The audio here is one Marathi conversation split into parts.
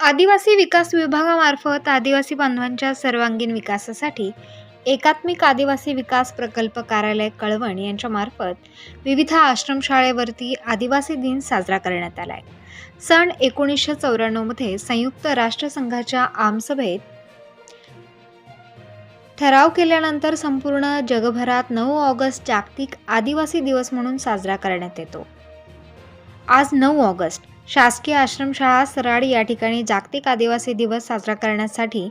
आदिवासी विकास विभागामार्फत आदिवासी बांधवांच्या सर्वांगीण विकासासाठी एकात्मिक आदिवासी विकास प्रकल्प कार्यालय कळवण यांच्यामार्फत विविध आश्रमशाळेवरती आदिवासी दिन साजरा करण्यात आला आहे सण एकोणीसशे चौऱ्याण्णवमध्ये संयुक्त राष्ट्रसंघाच्या आमसभेत ठराव केल्यानंतर संपूर्ण जगभरात नऊ ऑगस्ट जागतिक आदिवासी दिवस म्हणून साजरा करण्यात येतो. आज नऊ ऑगस्ट. शासकीय आश्रमशाळा सराड या ठिकाणी जागतिक आदिवासी दिवस साजरा करण्यासाठी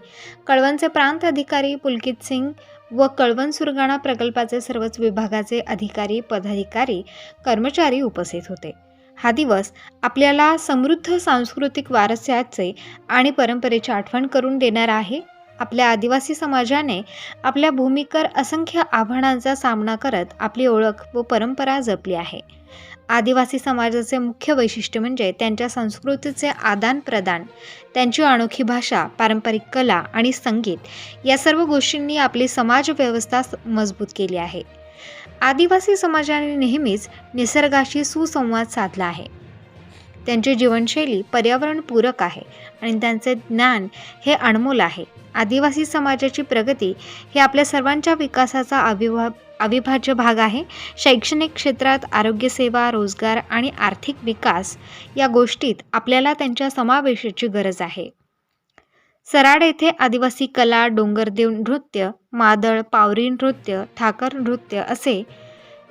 कळवणचे प्रांत अधिकारी पुलकित सिंग व कळवण सुरगाणा प्रकल्पाचे सर्वच विभागाचे अधिकारी पदाधिकारी कर्मचारी उपस्थित होते. हा दिवस आपल्याला समृद्ध सांस्कृतिक वारस्याचे आणि परंपरेची आठवण करून देणारा आहे. आपल्या आदिवासी समाजाने आपल्या भूमीकर असंख्य आव्हानांचा सामना करत आपली ओळख व परंपरा जपली आहे. आदिवासी समाजाचे मुख्य वैशिष्ट्य म्हणजे त्यांच्या संस्कृतीचे आदानप्रदान त्यांची अनोखी भाषा पारंपरिक कला आणि संगीत या सर्व गोष्टींनी आपली समाजव्यवस्था स- मजबूत केली आहे. आदिवासी समाजाने नेहमीच निसर्गाशी सुसंवाद साधला आहे. त्यांची जीवनशैली पर्यावरणपूरक आहे आणि त्यांचे ज्ञान हे अनमोल आहे. आदिवासी समाजाची प्रगती हे आपल्या सर्वांच्या विकासाचा अविभा अविभाज्य भाग आहे. शैक्षणिक क्षेत्रात आरोग्यसेवा रोजगार आणि आर्थिक विकास या गोष्टीत आपल्याला त्यांच्या समावेशाची गरज आहे. सराड येथे आदिवासी कला डोंगरदेव नृत्य मादळ पावरी नृत्य ठाकर नृत्य असे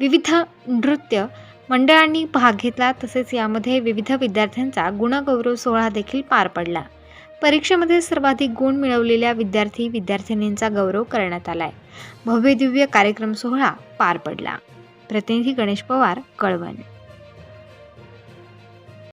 विविध नृत्य मंडळांनी भाग घेतला तसेच यामध्ये विविध विद्यार्थ्यांचा गुणगौरव सोहळा देखील पार पडला. परीक्षेमध्ये सर्वाधिक गुण मिळवलेल्या विद्यार्थी विद्यार्थिनींचा गौरव करण्यात आलाय. भव्यदिव्य कार्यक्रम सोहळा पार पडला. प्रतिनिधी गणेश पवार कळवण.